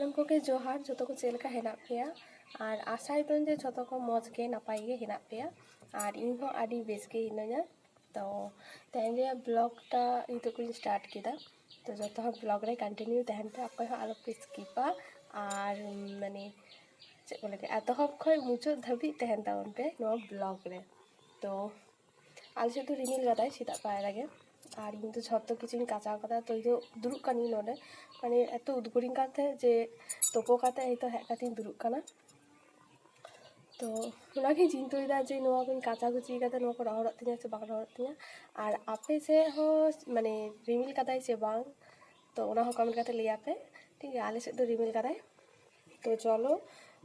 ᱥᱟᱱᱟᱢ ᱠᱚᱜᱮ ᱡᱚᱦᱟᱨ ᱡᱚᱛᱚ ᱠᱚ ᱪᱮᱫ ᱞᱮᱠᱟ ᱦᱮᱱᱟᱜ ᱯᱮᱭᱟ ᱟᱨ ᱟᱥᱟᱭᱫᱟᱹᱧ ᱡᱮ ᱡᱷᱚᱛᱚ ᱠᱚ ᱢᱚᱡᱽ ᱜᱮ ᱱᱟᱯᱟᱭ ᱜᱮ ᱦᱮᱱᱟᱜ ᱯᱮᱭᱟ ᱟᱨ ᱤᱧ ᱦᱚᱸ ᱟᱹᱰᱤ ᱵᱮᱥ ᱜᱮ ᱦᱤᱱᱟᱹᱧᱟ ᱛᱚ ᱛᱮᱦᱮᱧ ᱨᱮᱭᱟᱜ ᱵᱞᱚᱜᱴᱟ ᱱᱤᱛᱚᱜ ᱠᱷᱚᱱᱤᱧ ᱥᱴᱟᱨᱴ ᱠᱮᱫᱟ ᱛᱚ ᱡᱚᱛᱚ ᱦᱚᱲ ᱵᱞᱚᱜ ᱨᱮ ᱠᱚᱱᱴᱤᱱᱤᱭᱩ ᱛᱟᱦᱮᱱ ᱯᱮ ᱚᱠᱚᱭ ᱦᱚᱸ ᱟᱞᱚᱯᱮ ᱥᱠᱤᱯᱟ ᱟᱨ ᱢᱟᱱᱮ ᱪᱮᱫ ᱠᱚ ᱞᱟᱹᱭᱟ ᱮᱛᱚᱦᱚᱵ ᱠᱷᱚᱡ ᱢᱩᱪᱟᱹᱫ ᱫᱷᱟᱹᱵᱤᱡ ᱛᱟᱦᱮᱱ ᱛᱟᱵᱚᱱ ᱯᱮ ᱱᱚᱣᱟ ᱵᱞᱚᱜ ᱨᱮ ᱛᱚ ᱟᱞᱮ ᱥᱮᱫ ᱫᱚ ᱨᱤᱢᱤᱞ ᱠᱟᱫᱟᱭ ᱥᱮᱛᱟᱜ ᱯᱟᱭᱨᱟ ᱨᱮᱜᱮ ᱟᱨ ᱤᱧ ᱫᱚ ᱡᱷᱚᱛᱚ ᱠᱤᱪᱷᱩᱧ ᱠᱟᱪᱟᱣ ᱠᱟᱫᱟ ᱛᱚ ᱤᱧ ᱫᱚ ᱫᱩᱲᱩᱵ ᱠᱟᱹᱱᱟᱹᱧ ᱱᱚᱰᱮ ᱢᱟᱱᱮ ᱮᱛᱚ ᱩᱫᱽᱜᱟᱹᱨᱤᱧ ᱠᱟᱱ ᱛᱟᱦᱮᱸᱫ ᱡᱮ ᱛᱳᱯᱳ ᱠᱟᱛᱮ ᱦᱤᱛᱚᱜ ᱦᱮᱡ ᱠᱟᱛᱮᱧ ᱫᱩᱲᱩᱵ ᱠᱟᱱᱟ ᱛᱚ ᱚᱱᱟᱜᱤᱧ ᱪᱤᱱᱛᱟᱹᱭᱮᱫᱟ ᱡᱮ ᱱᱚᱣᱟ ᱠᱚᱧ ᱠᱟᱪᱟ ᱠᱩᱪᱤ ᱠᱟᱫᱟ ᱱᱚᱣᱟ ᱠᱚ ᱨᱚᱦᱚᱲᱚᱜ ᱛᱤᱧᱟ ᱥᱮ ᱵᱟᱝ ᱨᱚᱦᱚᱲᱚᱜ ᱛᱤᱧᱟ ᱟᱨ ᱟᱯᱮ ᱥᱮᱫ ᱦᱚᱸ ᱢᱟᱱᱮ ᱨᱤᱢᱤᱞ ᱠᱟᱫᱟᱭ ᱥᱮ ᱵᱟᱝ ᱛᱚ ᱚᱱᱟ ᱦᱚᱸ ᱠᱚᱢᱮᱱᱴ ᱠᱟᱛᱮ ᱞᱟᱹᱭᱟᱯᱮ ᱴᱷᱤᱠ ᱜᱮᱭᱟ ᱟᱞᱮ ᱥᱮᱫ ᱫᱚ ᱨᱤᱢᱤᱞ ᱠᱟᱫᱟᱭ ᱛᱚ ᱪᱚᱞᱚ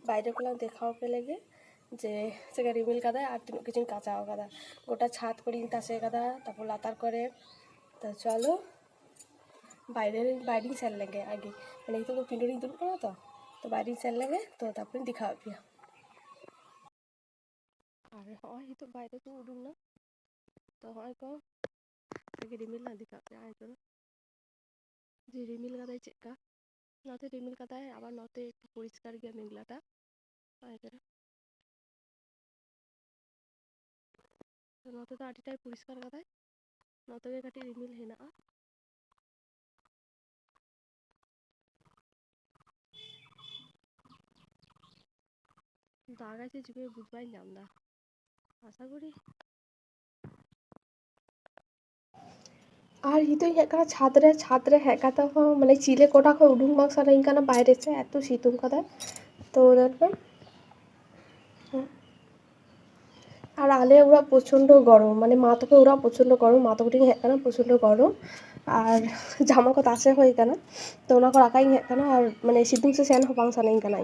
বাইরে খোলাম দেখাও পে লেগে যে ᱡᱮ ᱨᱤᱢᱤᱞ ᱠᱟᱫᱟᱭ ᱟᱨ ᱛᱤᱱᱟᱹᱜ ᱠᱤᱪᱷᱩᱧ ᱠᱟᱪᱟᱣ ᱠᱟᱫᱟ ᱜᱚᱴᱟ ᱪᱷᱟᱫ ᱠᱚᱨᱮᱧ ᱛᱟᱥᱮ কাদা তারপর লাতার করে ᱛᱚ চলো বাইরে বাইরেই স্যার লাগে আগে। মানে তো পিন্ডুরিং দুর্গ করো তো? তো বাইরেই স্যার লাগে, তো তারপরে দেখা হবে আর হয় তো বাইরে তো উঠুক না। তো হয় কো আগে রিমিল না দেখা হবে আয় তো যে রিমিল কাদায় চেকা নতে রিমিল কাদায় আবার নতে একটু পরিষ্কার গিয়ে মেঘলাটা। আয় ᱛᱚ ᱱᱚᱛᱮ ᱫᱚ ᱟᱹᱰᱤᱴᱟᱭ ᱯᱚᱨᱤᱥᱠᱟᱨ ᱠᱟᱫᱟᱭ ᱱᱚᱛᱮ ᱜᱮ ᱠᱟᱹᱴᱤᱡ ᱨᱤᱢᱤᱞ ᱦᱮᱱᱟᱜᱼᱟ দাগায় সে চুপে বুঝ পাই নাম না আশা করি ᱟᱨ ᱱᱤᱛᱚᱜ ᱤᱧ ᱦᱮᱡ ᱠᱟᱱᱟ ᱪᱷᱟᱫ ᱨᱮ ᱪᱷᱟᱫ ᱨᱮ ᱦᱮᱡ ᱠᱟᱛᱮ ᱦᱚᱸ ᱢᱟᱱᱮ ᱪᱤᱞᱮ ᱠᱚᱴᱟ ᱠᱷᱚᱱ ᱩᱰᱩᱝ ᱵᱟᱝ ᱥᱟᱱᱟᱧ ᱠᱟᱱᱟ ᱵᱟᱭᱨᱮ ᱥᱮ ᱮᱛᱚ ᱥᱤᱛᱩᱝ ᱠᱟᱫᱟᱭ ᱛᱚ ᱚᱱᱟ আর আলে ওরা প্রচণ্ড গরম মানে মাতকে ওরা প্রচণ্ড গরম মাতকটি হ্যাঁ প্রচণ্ড গরম। আর জামা কত আছে হয়ে কেন? তো ওনা কো হ্যাঁ কেন? আর মানে সিদ্ধুম সে স্যান হপাং সানাইন কেন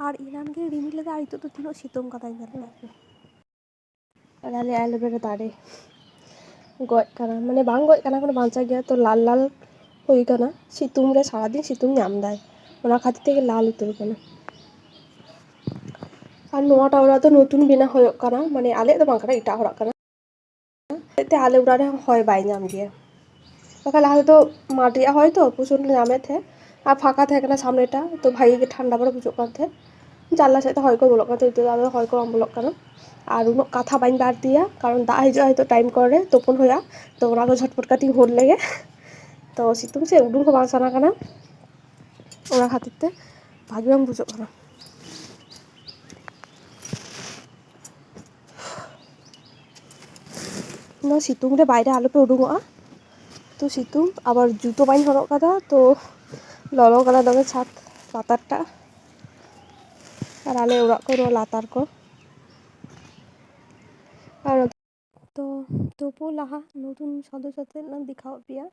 আর ইনামকে রিমিলে দাঁড়ি তো তো তিনো সিতম কাদাই গেল আর আলে অ্যালোভেরা দাঁড়ে। গয় কেন? মানে বাং গয় কেন? কোনো বাঁচা গিয়া তো লাল লাল হয়ে কেন? সিতুম সারাদিন সিতুম নাম দেয়। ওনার খাতি থেকে লাল উতর কেন? ᱟᱨ ᱱᱚᱣᱟ ᱴᱟᱣᱨᱟ ᱫᱚ ᱱᱚᱛᱩᱱ ᱵᱮᱱᱟᱣ ᱦᱩᱭᱩᱜ ᱠᱟᱱᱟ ᱢᱟᱱᱮ ᱟᱞᱮ ᱫᱚ ᱵᱟᱝ ᱠᱟᱱᱟ ᱮᱴᱟᱜ ᱦᱚᱲᱟᱜ ᱠᱟᱱᱟ ᱛᱮ ᱟᱞᱮ ᱚᱲᱟᱜ ᱨᱮ ᱦᱚᱭ ᱵᱟᱭ ᱧᱟᱢ ᱜᱮᱭᱟ ᱵᱟᱠᱷᱟᱱ ᱞᱟᱦᱟ ᱛᱮᱫᱚ ᱢᱟᱴ ᱨᱮᱭᱟᱜ ᱦᱚᱭ ᱛᱚ ᱯᱨᱚᱪᱚᱱᱰ ᱧᱟᱢᱮᱫ ᱛᱟᱦᱮᱸᱫ ᱟᱨ ᱯᱷᱟᱸᱠᱟ ᱛᱟᱦᱮᱸ ᱠᱟᱱᱟ ᱥᱟমনেটা ᱛᱚ ᱵᱷᱟᱜᱮ ᱜᱮ ᱴᱷᱟᱱᱰᱟ ᱵᱟᱲᱟ ᱵᱩᱡᱷᱟᱹᱜ ᱠᱟᱱ ᱛᱟᱦᱮᱸᱫ ᱡᱟᱱᱞᱟ ᱥᱮᱫ ᱫᱚ ᱦᱚᱭ ᱠᱚ ᱵᱚᱞᱚᱜ ᱠᱟᱱ ᱛᱟᱦᱮᱸᱫ ᱱᱤᱛᱚᱜ ᱫᱚ ᱦᱚᱭ ᱠᱚ ᱵᱟᱝ ᱵᱚᱞᱚᱜ ᱠᱟᱱᱟ ᱟᱨ ᱩᱱᱟᱹᱜ ᱠᱟᱛᱷᱟ ᱵᱟᱹᱧ ᱵᱟᱹᱲᱛᱤᱭᱟ ᱠᱟᱨᱚᱱ ᱫᱟᱜ ᱦᱤᱡᱩᱜᱼᱟ ᱱᱤᱛᱚᱜ ᱴᱟᱭᱤᱢ ᱠᱚᱨᱮ ᱛᱳᱯᱳᱱ ᱦᱩᱭᱩᱜᱼᱟ ᱛᱚ ᱚᱱᱟ ᱫᱚ ᱡᱷᱚᱴᱯᱚᱴ ᱠᱟᱛᱮᱧ ᱦᱳᱞ ᱞᱮᱜᱮ ᱛᱚ ᱥᱤᱛᱩᱝ ᱥᱮᱫ ᱩᱰᱩᱝ ᱦᱚᱸ ᱵᱟᱝ ᱥᱟᱱᱟ ᱠᱟᱱᱟ ᱚᱱᱟ ᱠᱷᱟᱹᱛᱤᱨ ᱛᱮ ᱵᱷᱟᱜᱮ ᱵᱟᱝ ᱵᱩᱡᱷᱟᱹᱜ ᱠᱟᱱᱟ ᱚᱱᱟ ᱥᱤᱛᱩᱝ ᱨᱮ ᱵᱟᱭᱨᱮ ᱟᱞᱚᱯᱮ ᱩᱰᱩᱠᱚᱜᱼᱟ ᱛᱚ ᱥᱤᱛᱩᱝ ᱟᱵᱟᱨ ᱡᱩᱛᱳ ᱵᱟᱹᱧ ᱦᱚᱨᱚᱜ ᱠᱟᱫᱟ ᱛᱚ ᱞᱚᱞᱚ ᱠᱟᱱᱟ ᱫᱚᱢᱮ আর আলে ওরা করো লাতার কো। আর তো তবু লাহা, নতুন সদস্যতে দেখাও পিয়া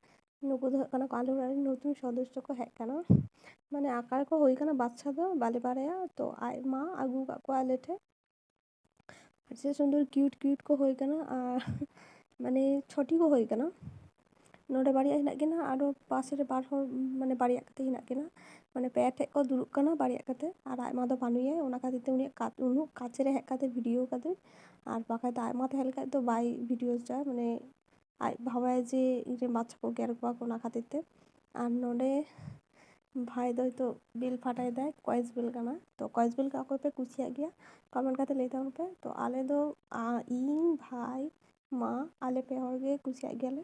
নুকু কানা কালো রারে নতুন সদস্য কো হ্যাঁ কানা? মানে আকার কো হই কেন বাচ্চা তো বালে পারেয়া তো আয় মা, আগু কাকু আলেঠে আর সে সুন্দর কিউট কিউট কো হই কেন, আর ᱢᱟᱱᱮ ᱪᱷᱚᱴᱤ ᱠᱚ ᱦᱩᱭ ᱟᱠᱟᱱᱟ ᱱᱚᱸᱰᱮ ᱵᱟᱨᱭᱟ ᱦᱮᱱᱟᱜ ᱠᱤᱱᱟ ᱟᱨᱚ ᱯᱟᱥᱨᱮ ᱵᱟᱨ ᱦᱚᱲ ᱢᱟᱱᱮ ᱵᱟᱨᱭᱟ ᱠᱟᱛᱮ ᱦᱮᱱᱟᱜ ᱠᱤᱱᱟ ᱢᱟᱱᱮ ᱯᱮ ᱴᱷᱮᱡ ᱠᱚ ᱫᱩᱲᱩᱵ ᱠᱟᱱᱟ ᱵᱟᱨᱭᱟ ᱠᱟᱛᱮ ᱟᱨ ᱟᱡ ᱢᱟ ᱫᱚ ᱵᱟᱹᱱᱩᱭᱟ ᱚᱱᱟ ᱠᱷᱟᱹᱛᱤᱨ ᱛᱮ ᱩᱱᱤᱭᱟᱜ ᱩᱱᱟᱹᱜ ᱠᱟᱪᱷᱮ ᱨᱮ ᱦᱮᱡ ᱠᱟᱛᱮ ᱵᱷᱤᱰᱭᱳ ᱠᱟᱫᱟᱹᱧ ᱟᱨ ᱵᱟᱠᱷᱟᱡ ᱫᱚ ᱟᱡ ᱢᱟ ᱛᱟᱦᱮᱸ ᱞᱮᱱᱠᱷᱟᱡ ᱫᱚ ᱵᱟᱭ ᱵᱷᱤᱰᱭᱳ ᱦᱚᱪᱚᱜᱼᱟ ᱢᱟᱱᱮ ᱟᱡ ᱵᱷᱟᱵᱟᱭ ᱡᱮ ᱤᱧᱨᱮᱱ ᱵᱟᱪᱷᱟ ᱠᱚ ᱜᱮᱨ ᱠᱚᱣᱟ ᱠᱚ ᱚᱱᱟ ᱠᱷᱟᱹᱛᱤᱨ ᱛᱮ ᱟᱨ ᱱᱚᱸᱰᱮ ᱵᱷᱟᱭ ᱫᱚ ᱱᱤᱛᱚᱜ ᱵᱮᱞ ᱯᱷᱟᱴᱟᱭᱮᱫᱟᱭ ᱠᱚᱭᱮᱥ ᱵᱮᱞ ᱠᱟᱱᱟ ᱛᱚ ᱠᱚᱭᱮᱥ ᱵᱮᱞ ᱚᱠᱚᱭ ᱯᱮ ᱠᱩᱥᱤᱭᱟᱜ ᱜᱮᱭᱟ ᱠᱚᱢᱮᱱᱴ ᱠᱟᱛᱮ ᱞᱟᱹᱭ ᱛᱟᱵᱚᱱ ᱯᱮ ᱛᱚ ᱟᱞᱮ ᱫᱚ ᱤᱧ ᱵᱷᱟᱭ মা আলেপে হয়ে গুছিয়ে গেলে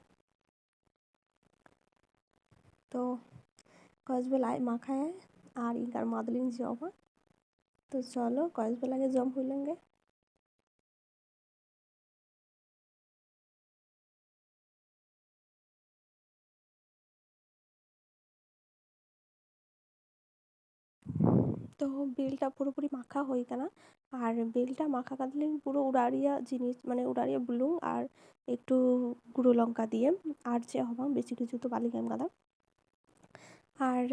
তো কয়েকবেলায় মাখায় আর ইগার মাদলিন জমা তো চলো কয়েকবেলাকে জম হইলেন গে তো বেলটা পুরোপুরি মাখা হয়ে কানা আর বেলটা মাখা কাটলেই পুরো ᱚᱲᱟᱜ ᱨᱮᱭᱟᱜ ᱡᱤᱱᱤᱥ ᱢᱟᱱᱮ ᱚᱲᱟᱜ ᱨᱮᱭᱟᱜ ᱵᱩᱞᱩᱝ ᱟᱨ একটু গুঁড়ো লঙ্কা দিয়ে আর ᱪᱮᱫ ᱦᱚᱸ ᱵᱟᱝ ᱵᱮᱥᱤ ᱠᱤᱪᱷᱩ ᱫᱚ ᱵᱟᱹᱞᱤᱧ ᱮᱢ ᱠᱟᱫᱟ ᱟᱨ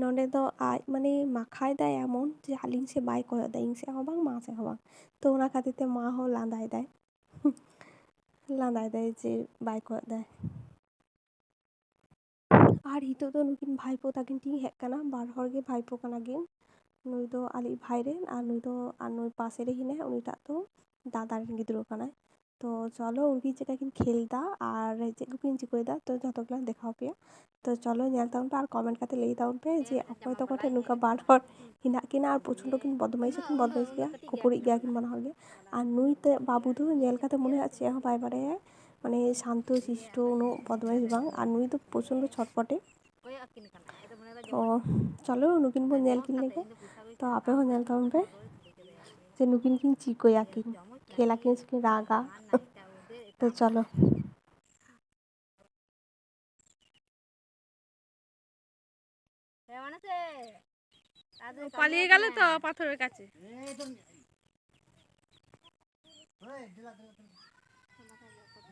ᱱᱚᱰᱮ ᱫᱚ ᱟᱡ ᱢᱟᱱᱮ ᱢᱟᱠᱷᱟᱭ ᱫᱟᱭ ᱮᱢᱚᱱ ᱡᱮ ᱟᱹᱞᱤᱧ ᱥᱮᱫ ᱵᱟᱭ ᱠᱚᱭᱚᱜ ᱮᱫᱟ ᱤᱧ ᱥᱮᱫ ᱦᱚᱸ ᱵᱟᱝ ᱢᱟ ᱥᱮᱫ ᱦᱚᱸ ᱵᱟᱝ ᱛᱚ ᱚᱱᱟ ᱠᱷᱟᱹᱛᱤᱨ ᱛᱮ ᱢᱟ ᱦᱚᱸ ᱞᱟᱸᱫᱟᱭ ᱫᱟᱭ ᱞᱟᱸᱫᱟᱭ ᱫᱟᱭ ᱡᱮ ᱵᱟᱭ ᱠᱚᱭᱚᱜ ᱫᱟᱭ ᱟᱨ ᱱᱤᱛᱚᱜ ᱫᱚ ᱱᱩᱠᱤᱱ ᱵᱷᱟᱭᱯᱳ ᱛᱟᱹᱠᱤᱱ ᱠᱤᱱ ᱦᱮᱡ ᱠᱟᱱᱟ ᱵᱟᱨ ᱦᱚᱲ ᱜᱮ ᱵᱷᱟᱭᱯᱳ ᱠᱟᱱᱟ ᱠᱤᱱ ᱱᱩᱭ ᱫᱚ ᱟᱞᱮᱭᱤᱡ ᱵᱷᱟᱭ ᱨᱮᱱ ᱟᱨ ᱱᱩᱭ ᱫᱚ ᱟᱨ ᱱᱩᱭ ᱯᱟᱥᱮ ᱨᱮ ᱦᱮᱱᱟᱭᱟ ᱩᱱᱤᱴᱟᱜ ᱫᱚ ᱫᱟᱫᱟ ᱨᱮᱱ ᱜᱤᱫᱽᱨᱟᱹ ᱠᱟᱱᱟᱭ ᱛᱚ ᱪᱚᱞᱚ ᱩᱱᱠᱤᱱ ᱪᱮᱫᱠᱟ ᱠᱤᱱ ᱠᱷᱮᱞ ᱫᱟ ᱟᱨ ᱪᱮᱫ ᱠᱚᱠᱤᱱ ᱪᱤᱠᱟᱹᱭᱮᱫᱟ ᱛᱚ ᱡᱷᱚᱛᱚ ᱜᱮᱞᱟᱝ ᱫᱮᱠᱷᱟᱣ ᱯᱮᱭᱟ ᱛᱚ ᱪᱚᱞᱚ ᱧᱮᱞ ᱛᱟᱵᱚᱱ ᱯᱮ ᱟᱨ ᱠᱚᱢᱮᱱᱴ ᱠᱟᱛᱮ ᱞᱟᱹᱭ ᱛᱟᱵᱚᱱ ᱯᱮ ᱡᱮ ᱚᱠᱚᱭ ᱛᱟᱠᱚ ᱴᱷᱮᱱ ᱱᱚᱝᱠᱟ ᱵᱟᱨ ᱦᱚᱲ ᱦᱮᱱᱟᱜ ᱠᱤᱱᱟ ᱟᱨ ᱯᱨᱚᱪᱚᱱᱰᱚ ᱠᱤᱱ ᱵᱚᱫᱢᱟᱭᱤᱥ ᱦᱚᱸᱠᱤᱱ ᱵᱚᱫᱢᱟᱭᱤᱥ ᱜᱮᱭᱟ ᱠᱷᱟᱹᱯᱟᱹᱨᱤᱜ ᱜᱮᱭᱟ ᱠᱤᱱ ᱵᱟᱱᱟ ᱦᱚᱲ ᱜᱮ ᱟᱨ ᱱᱩᱭ ᱛᱮ ᱵᱟᱹᱵᱩ ᱫᱚ ᱧᱮᱞ ᱠᱟᱛᱮ ᱢᱚᱱᱮ ᱦᱩᱭᱩᱜᱼᱟ ᱪᱮᱫ ᱦᱚᱸ ᱵᱟᱭ মানে শান্ত শিষ্ট উনো বদমাইশ বাং আর নুই তো প্রচণ্ড ছটপটে তো চলো নুকিন বো নেল কিন লেগে তো আপে হো নেল তখন পে যে নুকিন কিন চিকো ইয়াকিন খেলা কিন সুকিন রাগা তো চলো পালিয়ে গেল তো পাথরের কাছে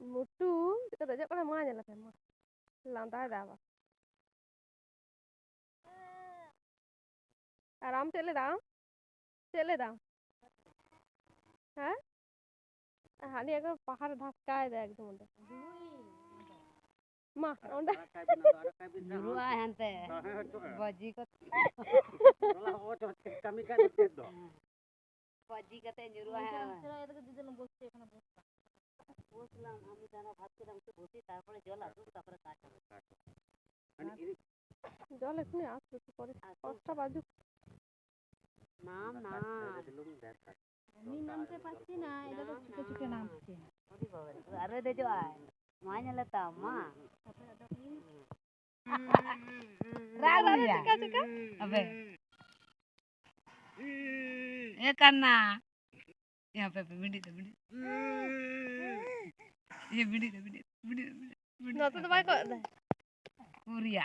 ᱢᱩᱴᱩ ᱱᱤᱛᱚᱜ ᱫᱚ ᱚᱡᱚᱜ ᱠᱟᱱᱟ ᱢᱟ ᱧᱮᱞ ᱞᱮᱯᱮ ᱢᱟ ᱞᱟᱸᱫᱟᱭ ᱫᱟᱵᱟ আর আম চেলে দাও চেলে দাও হ্যাঁ হানি একদম পাহাড় ধাক্কায় দেয় একদম ওটা মা ওটা জুরুয়া হেনতে বাজি কত বলা ও তো কামি কাজ দে দো বাজি কত জুরুয়া হ্যাঁ বসলাম আমি দানা ভাত খেলাম একটু বসি তারপরে জল আসুক তারপরে কাজ জল এখানে আসবে একটু পরে পাঁচটা বাজুক নাম না আমি নামতে পারছি না এটা তো ছুটে ছুটে নামছে আরে দেজো আয় মা nyala tama রাগ রাগ চিকা চিকা अबे ये करना यहाँ पे मिडी दे मिडी ಬಿಡಿ ಬಿಡಿ ಬಿಡಿ ಬಿಡಿ ನೋತದ ಬಾಯ್ಕೋ ಕುರಿಯ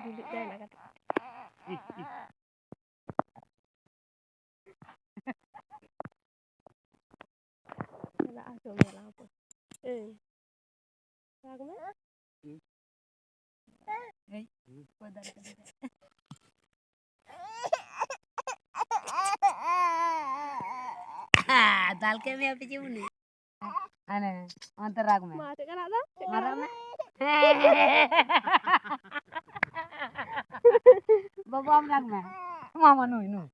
ಬಿಡಿ ದೇಣಾಗತ್ತ ಎಲ್ಲ ಆಸೋ ಮೇಲೆ ಹಾಕು ಏ ಆಗಮ ಏ ಪದಾರ್ಥ दाल के मैं आप जी అనే అంత రాకు Mama ఆమె రాకు మామ నువ్వు నువ్వు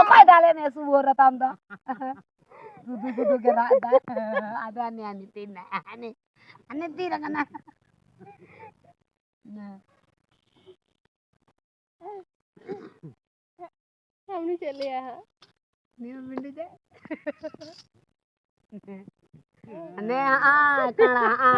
అమ్మాయి దాలేనే సుబోర తందో dudu dudu gerak ada aneh aneh tina. Aneh aneh tina kena அப்படின்னு சொல்லியா நீ மிண்டுதே அண்ணே ஆ ஆ